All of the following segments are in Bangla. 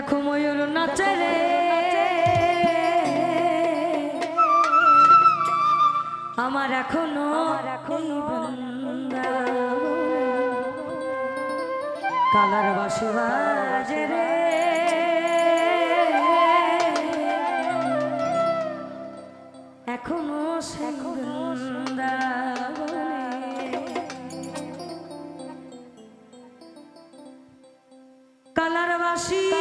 দেখো ময়ূর নাচে রে। আমার এখনও কালার বাসবাজ রে। এখনও এখনও কালার বাসী।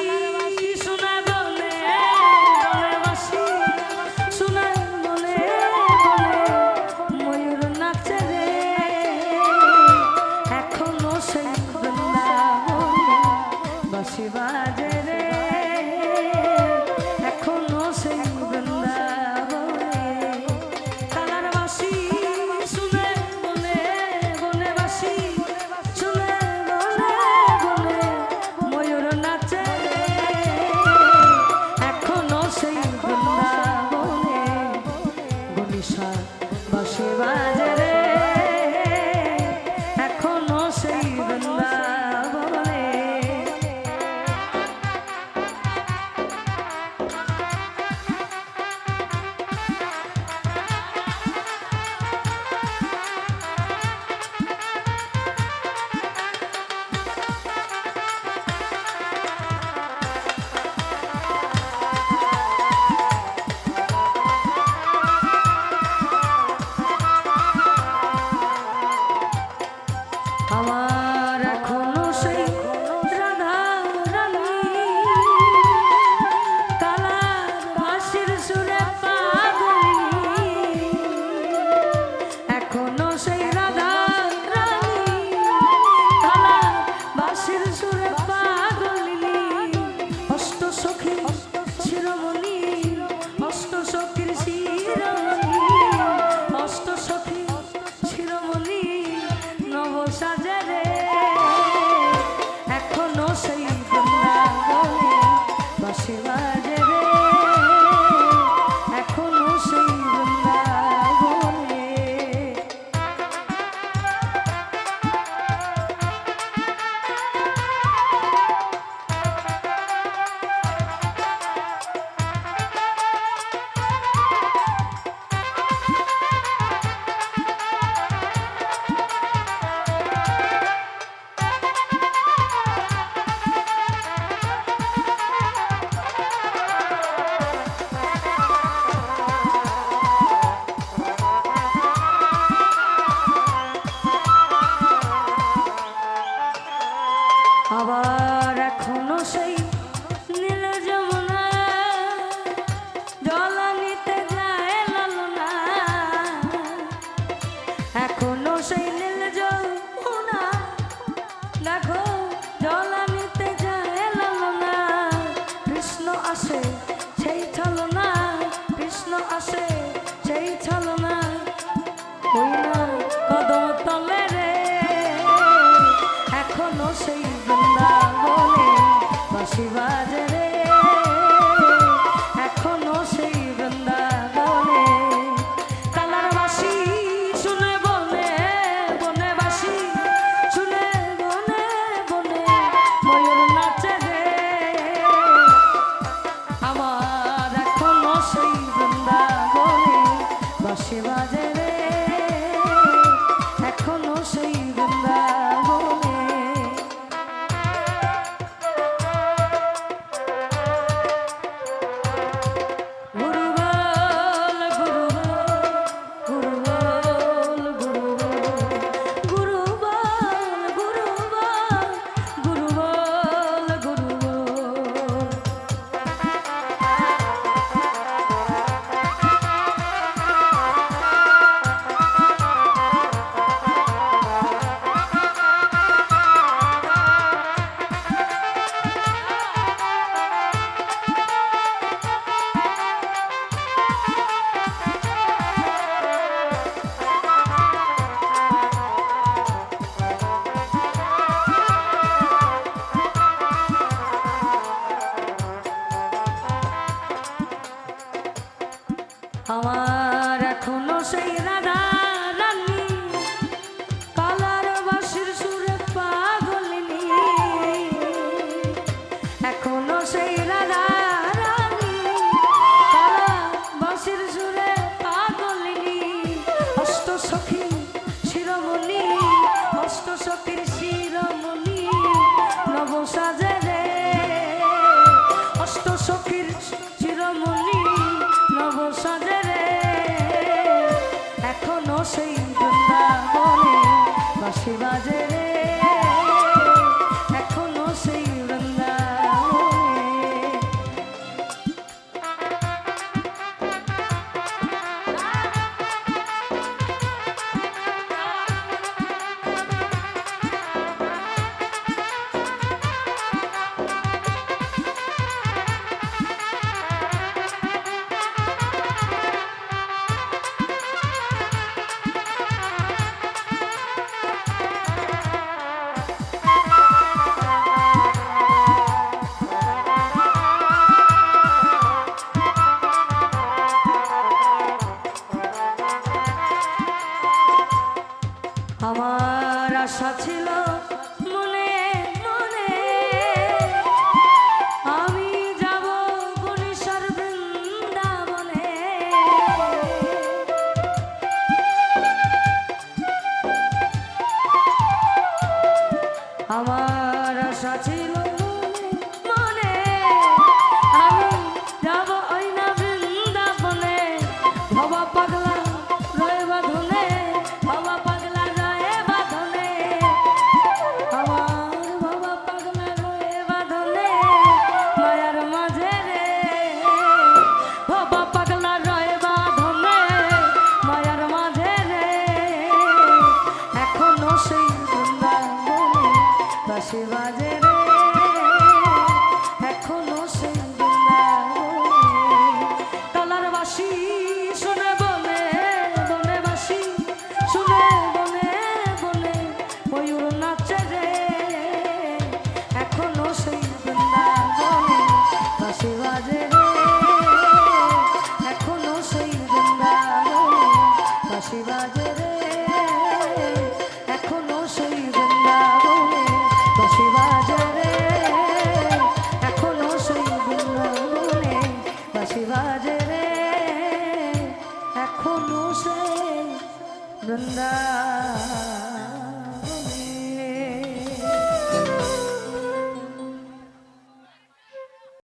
Shivaji. আমার এখনও সেই রাধা। সেই বৃন্দাবনে বাসি বাজে আশা ছিল Papa.